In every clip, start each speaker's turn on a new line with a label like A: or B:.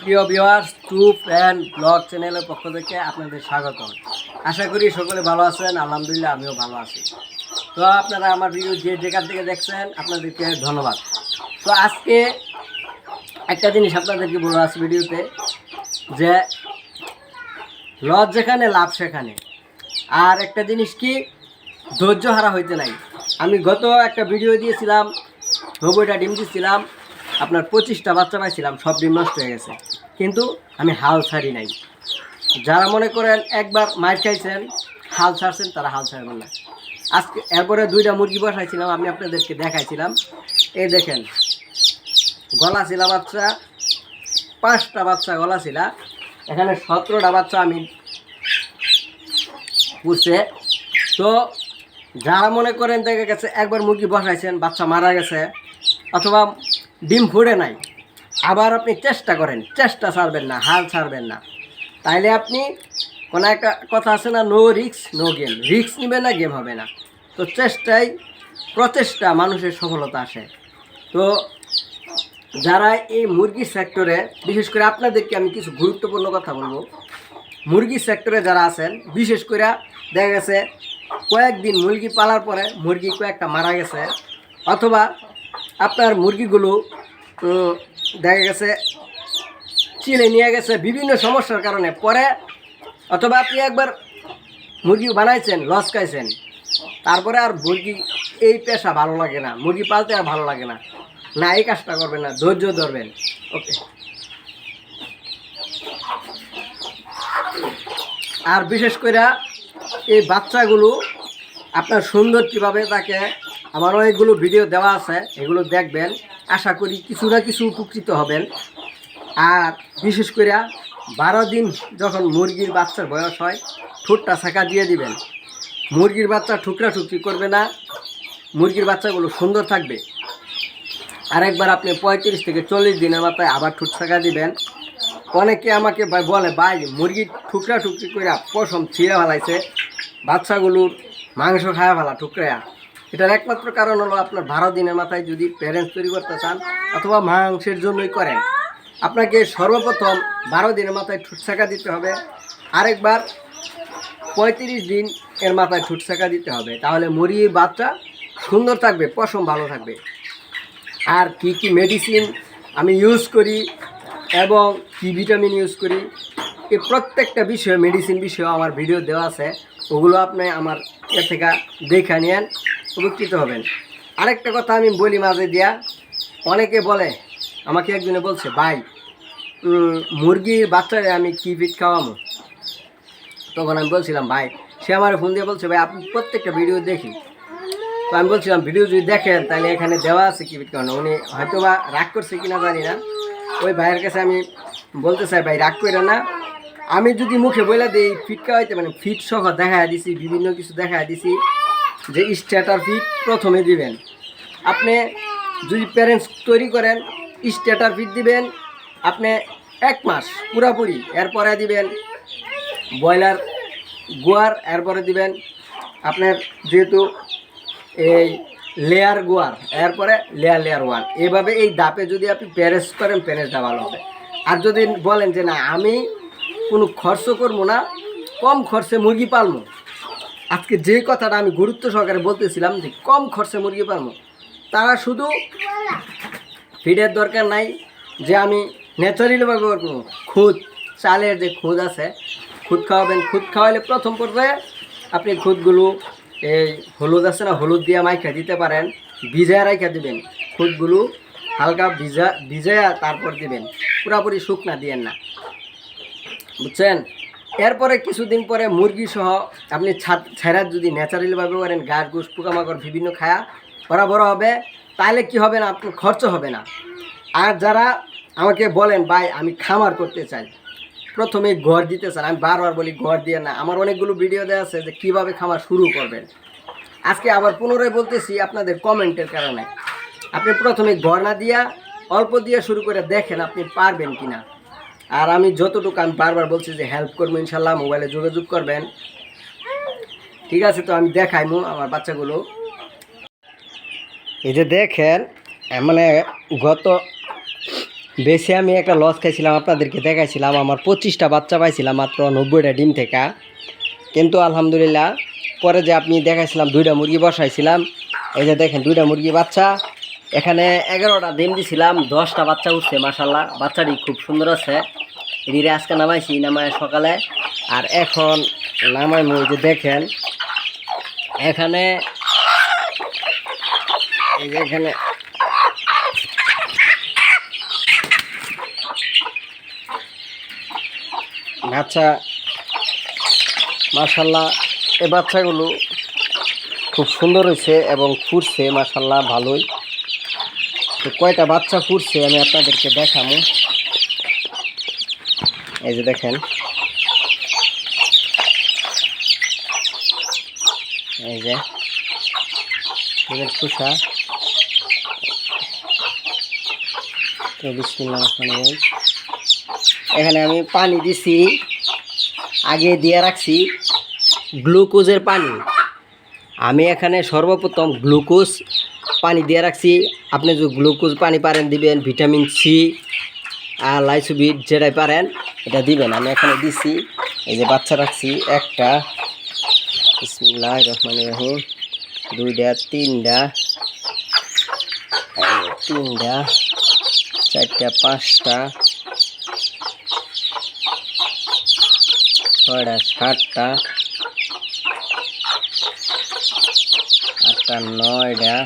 A: প্রিয় viewers troop and blog চ্যানেলের পক্ষ থেকে আপনাদের স্বাগত আশা করি সকলে ভালো আছেন, আলহামদুলিল্লাহ আমিও ভালো আছি। তো আপনারা আমার ভিডিও যে যেখান থেকে দেখছেন, আপনাদেরকে ধন্যবাদ। তো আজকে একটা জিনিস আপনাদেরকে বলা আছে ভিডিওতে, যে লজ যেখানে, লাভ সেখানে। আর একটা জিনিস কি, ধৈর্য হারা হইতে নাই। আমি গত একটা ভিডিও দিয়েছিলাম নব্বইটা ডিম দিয়েছিলাম আপনার পঁচিশটা বাচ্চা পাইছিলাম, সব ডিম নষ্ট হয়ে গেছে। কিন্তু আমি হাল ছাড়ি নাই। যারা মনে করেন একবার মাইর খাইছেন, হাল ছাড়ছেন, তারা হাল ছাড়বেন না। আজকে এরপরে দুইটা মুরগি বসাইছিলাম, আমি আপনাদেরকে দেখাইছিলাম। এই দেখেন গলা ছিলা বাচ্চা, পাঁচটা বাচ্চা গলা ছিলা এখানে সতেরোটা বাচ্চা আমি পুষে তো যারা মনে করেন দেখা গেছে একবার মুরগি বসাইছেন, বাচ্চা মারা গেছে, অথবা ডিম ফুড়ে নাই। আবার আপনি চেষ্টা করেন, চেষ্টা ছাড়বেন না, হাল ছাড়বেন না। তাইলে আপনি কোনো একটা কথা আছে না নো রিক্স নো গেম রিক্স নেবে না গেম হবে না। তো চেষ্টাই, প্রচেষ্টা মানুষের সফলতা আসে। তো যারা এই মুরগি সেক্টরে বিশেষ করে আপনাদেরকে আমি কিছু গুরুত্বপূর্ণ কথা বলব। মুরগি সেক্টরে যারা আছেন, বিশেষ করে দেখা গেছে, কয়েকদিন মুরগি পালার পরে মুরগি কয়েকটা মারা গেছে, অথবা আপনার মুরগিগুলো দেখা গেছে চিলে নিয়ে গেছে বিভিন্ন সমস্যার কারণে। পরে অথবা আপনি একবার মুরগি বানাইছেন, লস খাইছেন, তারপরে আর মুরগি এই পেশা ভালো লাগে না, মুরগি পালতে আর ভালো লাগে না। না, এই কাজটা করবেন না, ধৈর্য ধরবেন। ওকে। আর বিশেষ করে এই বাচ্চাগুলো আপনার সুন্দর কীভাবে তাকে আমার অনেকগুলো ভিডিও দেওয়া আছে, এগুলো দেখবেন। আশা করি কিছু না কিছু উপকৃত হবেন। আর বিশেষ করে বারো দিন যখন মুরগির বাচ্চার বয়স হয়, ঠোঁটটা ছাঁকা দিয়ে দিবেন। মুরগির বাচ্চা ঠুকরা ঠুকরি করবে না। মুরগির বাচ্চাগুলো সুন্দর থাকবে। আরেকবার আপনি পঁয়ত্রিশ থেকে চল্লিশ দিনের মাথায় আবার ঠুট ছাঁকা দিবেন। অনেকে আমাকে বলে, ভাই মুরগির ঠুকরা টুকরি করে পশম ছিঁড়ে ফেলাইছে। বাচ্চাগুলোর মাংস খাওয়া ফেলা টুকরা এটার একমাত্র কারণ হলো আপনার বারো দিনের মাথায় যদি প্যারেন্টস তৈরি করতে চান অথবা মাংসের জন্যই করেন। আপনাকে সর্বপ্রথম বারো দিনের মাথায় ঠুট ছাকা দিতে হবে। আরেকবার পঁয়ত্রিশ দিন এর মাথায় ঠুট ছাকা দিতে হবে। তাহলে মুরগির বাচ্চা সুন্দর থাকবে, পশম ভালো থাকবে। আর কি কি মেডিসিন আমি ইউজ করি এবং কি ভিটামিন ইউজ করি এই প্রত্যেকটা বিষয়ে মেডিসিন বিষয়ে আমার ভিডিও দেওয়া আছে। ওগুলো আপনি আমার এ থেকে দেখে নিয়েন। উপকৃত হবেন। আরেকটা কথা আমি বলি মাঝে দিয়া, অনেকে বলে, আমাকে একজনে বলছে, ভাই মুরগির বাচ্চারে আমি কি ফিট খাওয়াবো? তখন আমি বলছিলাম, ভাই, সে আমার ফোন দিয়ে বলছে, ভাই, আপনি প্রত্যেকটা ভিডিও দেখি। তো আমি বলছিলাম, ভিডিও যদি দেখেন, তাহলে এখানে দেওয়া আছে কি কারণ উনি হয়তো বা রাগ করছে কিনা জানি না। ওই ভাইয়ের কাছে আমি বলতে চাই, ভাই, রাগ করে না। আমি যদি মুখে বলে দিই ফিটকা হইতে মানে ফিট সহ দেখা দিছি, বিভিন্ন কিছু দেখা দিছি যে স্ট্যাটার ফিট প্রথমে দিবেন। আপনি যদি প্যারেন্টস তৈরি করেন স্ট্যাটার ফিট দিবেন, আপনি এক মাস পুরাপুরি, এরপরে দিবেন ব্রয়লার গোয়ার, এরপরে দিবেন আপনার যেহেতু এই লেয়ার গোয়ার, এরপরে লেয়ার লেয়ার ওয়ান এভাবে এই দাপে যদি আপনি প্যারেস করেন প্যারেসটা ভালো হবে। আর যদি বলেন যে না, আমি কোনো খরচ করব না, কম খরচে মুরগি পালবো আজকে যে কথাটা আমি গুরুত্ব সহকারে বলতেছিলাম যে কম খরচে মুরগি পারব তারা শুধু ফিডের দরকার নাই, যে আমি ন্যাচারালিভাবে করব। খুদ, চালের যে খুদ আছে, খুদ খাওয়াবেন, খুদ খাওয়াইলে প্রথম পর্যায়ে আপনি খুদগুলো এই হলুদ আছে না, হলুদ দিয়ে মাইখা দিতে পারেন, ভিজায় রাইখা দিবেন। খুদগুলো হালকা ভিজা, ভিজায়া তারপর দিবেন। পুরাপুরি শুকনা দিয়েন না। বুঝছেন? এরপরে কিছুদিন পরে মুরগি সহ আপনি ছেড়া যদি ন্যাচারালিভাবে করেন, গাছ গুস পোকামাকড়, বিভিন্ন খায়া ওরা বড় হবে তাহলে কি হবে না? আপনার খরচ হবে না। আর যারা আমাকে বলেন, ভাই, আমি খামার করতে চাই। প্রথমে ঘর দিতে চান। আমি বারবার বলি, ঘর দিয়ে না। আমার অনেকগুলো ভিডিও দেওয়া আছে যে কীভাবে খামার শুরু করবেন। আজকে আবার পুনরায় বলতেছি আপনাদের কমেন্টের কারণে। আপনি প্রথমে ঘর না দিয়া, অল্প দিয়ে শুরু করে দেখেন আপনি পারবেন কিনা। আর আমি যতটুকু আমি বারবার বলছি যে হেল্প করব ইনশাল্লাহ মোবাইলে যোগাযোগ করবেন। ঠিক আছে, তো আমি দেখাইমু আমার বাচ্চাগুলো। এই যে দেখেন মানে গত বেশি আমি একটা লস খাইছিলাম, আপনাদেরকে দেখাইছিলাম, আমার পঁচিশটা বাচ্চা পাইছিলাম মাত্র নব্বইটা ডিম থেকে। কিন্তু আলহামদুলিল্লাহ, পরে যে আপনি দেখাইছিলাম দুইটা মুরগি বসাইছিলাম, এই যে দেখেন দুইটা মুরগি বাচ্চা, এখানে এগারোটা ডিম দিছিলাম, দশটা বাচ্চা উঠছে মাসাল্লাহ বাচ্চাটি খুব সুন্দর আছে। এদিকে আজকে নামাইছি নামায় সকালে। আর এখন নামাই ওই যে দেখেন, এখানে এই যে এখানে বাচ্চা, মাশাল্লাহ এ বাচ্চাগুলো খুব সুন্দর হয়েছে এবং ফুটছে মাশাল্লাহ, ভালোই। তো কয়টা বাচ্চা ফুটছে আমি আপনাদেরকে দেখাবো এই যে দেখেন। এই যে এদের খুশা তো এখানে আমি পানি দিছি, আগে দিয়ে রাখছি গ্লুকোজের পানি। আমি এখানে সর্বপ্রথম গ্লুকোজ পানি দিয়ে রাখছি। আপনি যদি গ্লুকোজ পানি পারেন, দিবেন ভিটামিন সি আর লাইসোবিট যেটাই পারেন। এটা দিবেন। আমি এখানে দিছি, এই যে বাচ্চা রাখছি, একটা। বিসমিল্লাহ রহমান রহিম। দুইটা তিনটা তিনটা চারটা, পাঁচটা। ছয়টা সাতটা। আটটা নয়টা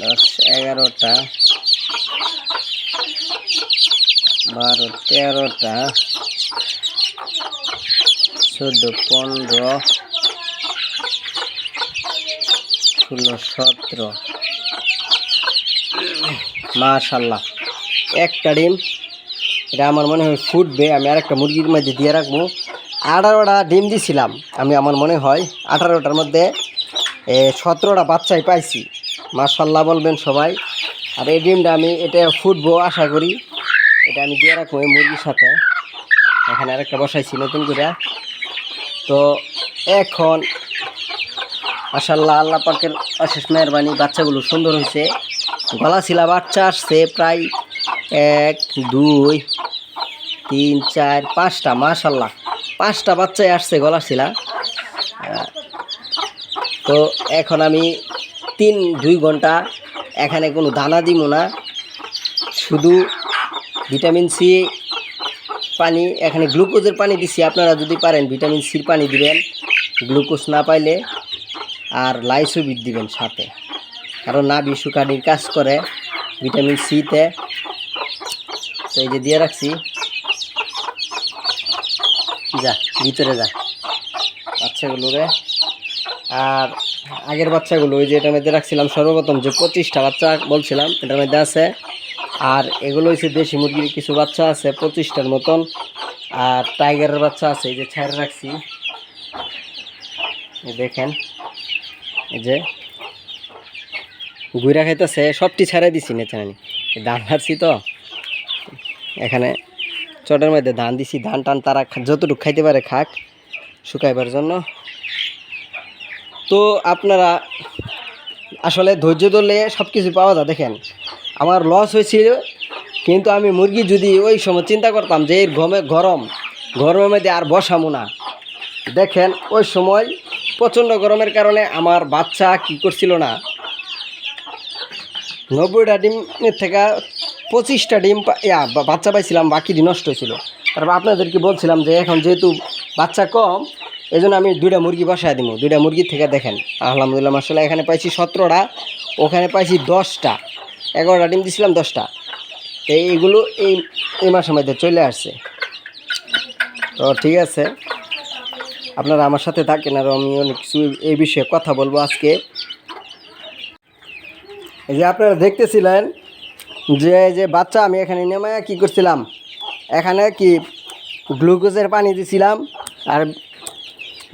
A: দশ, এগারোটা। বারো তেরোটা, চোদ্দ, পনেরো, ষোলো, সতেরো। মাশাল্লাহ। একটা ডিম। এটা আমার মনে হয় ফুটবে। আমি আরেকটা মুরগির মধ্যে দিয়ে রাখব। আঠারোটা ডিম দিছিলাম। আমি আমার মনে হয় আঠারোটার মধ্যে সতেরোটা বাচ্চাই পাইছি। মাশাল্লাহ বলবেন সবাই। আর এই ডিমটা আমি এটা ফুটবো আশা করি। এটা আমি দিয়ে রাখব এই মুরগির সাথে। এখানে আরেকটা বসাইছি নতুন করে। তো এখন মাশাল্লাহ আল্লাহ পাকের অশেষ মেহরবানি, বাচ্চাগুলো সুন্দর হয়েছে। গলা শিলা বাচ্চা আসছে প্রায় এক, দুই, তিন, চার, পাঁচটা মাশাল্লাহ পাঁচটা বাচ্চাই আসছে গলা শিলা তো এখন আমি তিন, দুই ঘণ্টা এখানে কোনো দানা দিব না। শুধু ভিটামিন সি পানি, এখানে গ্লুকোজের পানি দিছি, আপনারা যদি পারেন ভিটামিন সির পানি দিবেন। গ্লুকোজ না পাইলে আর লাইসোবিট দিবেন সাথে। কারণ নাবি শুকানির কাজ করে ভিটামিন সিতে তো এই যে দিয়ে রাখছি। যা, ভিতরে যা। বাচ্চাগুলোরে। আর আগের বাচ্চাগুলো, ওই যে এটার মধ্যে রাখছিলাম সর্বপ্রথম যে পঁচিশটা বাচ্চা বলছিলাম, এটার মধ্যে আছে আর এগুলো হচ্ছে দেশি মুরগির কিছু বাচ্চা আছে, পঁচিশটার মতন। আর টাইগারের বাচ্চা আছে, এই যে ছাড় রাখছি। দেখেন, এই যে গুইরা খাইতেছে, সবটি ছাড়াই দিছি নেচে আমি ধান হারছি তো। এখানে চটের মধ্যে ধান দিছি, ধান টান তারা যতটুকু খাইতে পারে খাক, শুকাইবার জন্য। তো আপনারা আসলে ধৈর্য ধরলে সব কিছু পাওয়া যায়, দেখেন। আমার লস হয়েছিল, কিন্তু আমি মুরগি যদি ওই সময় চিন্তা করতাম যে এর গমে গরম, গরমের মধ্যে আর বসামো না। দেখেন, ওই সময় প্রচণ্ড গরমের কারণে আমার বাচ্চা কি করছিল না? নব্বইটা ডিমের থেকে পঁচিশটা ডিম ইয়া বাচ্চা পাইছিলাম বাকিটি নষ্ট হয়েছিল। তারপর আপনাদেরকে বলছিলাম যে এখন যেহেতু বাচ্চা কম এই জন্য আমি দুইটা মুরগি বসায় দিব দুইটা মুরগি থেকে দেখেন, আলহামদুলিল্লাহ মাসাল্লাহ এখানে পাইছি সতেরোটা, ওখানে পাইছি দশটা। এগারোটা ডিম দিছিলাম, দশটা। এইগুলো এই এই মাসের মধ্যে চলে আসছে। তো ঠিক আছে। আপনারা আমার সাথে থাকেন আর আমি অনেক কিছু এই বিষয়ে কথা বলব আজকে। এই যে আপনারা দেখতেছিলেন যে যে বাচ্চা, আমি এখানে নেমে কি করছিলাম? এখানে কি গ্লুকোজের পানি দিছিলাম আর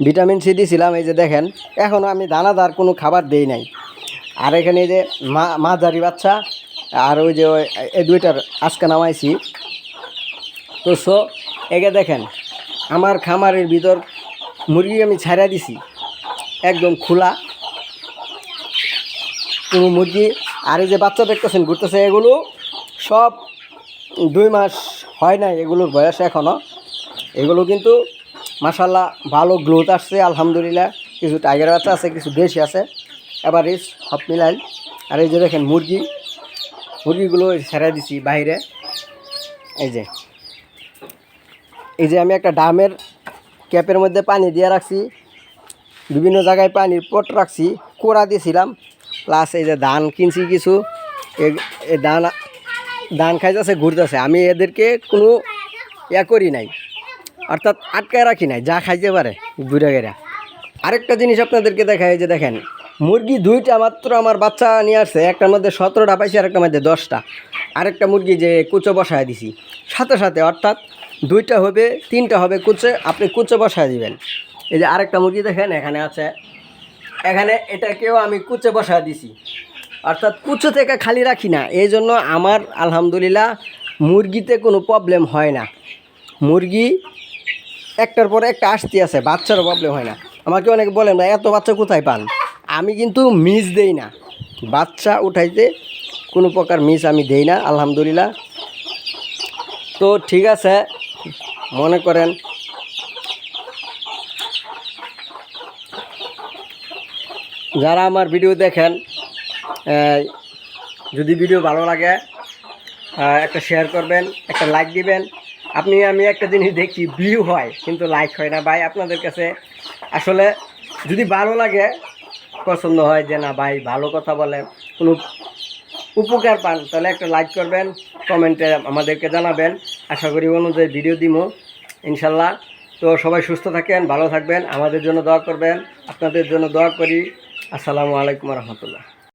A: ভিটামিন সি দিছিলাম, এই যে দেখেন। এখনও আমি দানাদার কোনো খাবার দেই নাই। আর এখানে এই যে মা, মাঝারি বাচ্চা আর ওই যে এই দুইটার আজকে নামাইছি। তো সো একে দেখেন, আমার খামারের ভিতর মুরগি আমি ছাড়া দিছি, একদম খোলা। কোনো মুরগি, আর এই যে বাচ্চা দেখতেছেন, ঘুরতেছে এগুলো, সব দুই মাস হয় নাই এগুলোর বয়স এখনও এগুলো কিন্তু মাসাল্লাহ ভালো গ্রোথ আসছে, আলহামদুলিল্লাহ। কিছু টাইগার বাচ্চা আছে, কিছু দেশি আছে। এবার সব মিলাই। আর এই যে দেখেন মুরগি মুরগিগুলো ছেড়ে দিছি বাইরে। এই যে। এই যে আমি একটা ডামের ক্যাপের মধ্যে পানি দিয়ে রাখছি। বিভিন্ন জায়গায় পানির পট রাখছি, কোড়া দিয়েছিলাম। প্লাস এই যে ধান কিনছি কিছু। এই ধান ধান খাইতেছে, ঘুরতেছে। আমি এদেরকে কোনো ইয়া করি নাই। অর্থাৎ আটকায় রাখি নাই, যা খাইতে পারে, ঘুরে গেরা আরেকটা জিনিস আপনাদেরকে দেখায় যে দেখেন মুরগি দুইটা মাত্র আমার বাচ্চা নিয়ে আসছে, একটার মধ্যে সতেরোটা পাইছি আর একটার মধ্যে দশটা। আরেকটা মুরগি যে কুচো বসায় দিছি। সাথে সাথে অর্থাৎ দুইটা হবে, তিনটা হবে কুচে, আপনি কুচো বসায় দিবেন। এই যে আরেকটা মুরগি দেখেন, এখানে আছে। এখানে এটাকেও আমি কুচে বসায় দিছি। অর্থাৎ কুচো থেকে খালি রাখি না, এই জন্য আমার আলহামদুলিল্লাহ মুরগিতে কোনো প্রবলেম হয় না। মুরগি একটার পরে একটা আসতে আছে, বাচ্চারও প্রবলেম হয় না। আমাকে অনেকে বলেন না এত বাচ্চা কোথায় পান? আমি কিন্তু মিস দেই না। বাচ্চা উঠাইতে কোনো প্রকার মিস আমি দেই না, আলহামদুলিল্লাহ। তো ঠিক আছে, মনে করেন। যারা আমার ভিডিও দেখেন যদি ভিডিও ভালো লাগে একটা শেয়ার করবেন, একটা লাইক দিবেন। আপনি, আমি একটা জিনিস দেখি ভিউ হয়, কিন্তু লাইক হয় না ভাই আপনাদের কাছে। আসলে যদি ভালো লাগে পছন্দ হয় যে না, ভাই ভালো কথা বলে, কোনো উপকার পান, তাহলে একটা লাইক করবেন কমেন্টে আমাদেরকে জানাবেন। আশা করি অনুযায়ী ভিডিও দিব ইনশাল্লাহ। তো সবাই সুস্থ থাকেন, ভালো থাকবেন, আমাদের জন্য দোয়া করবেন, আপনাদের জন্য দোয়া করি। আসসালামু আলাইকুম রহমতুল্লাহ।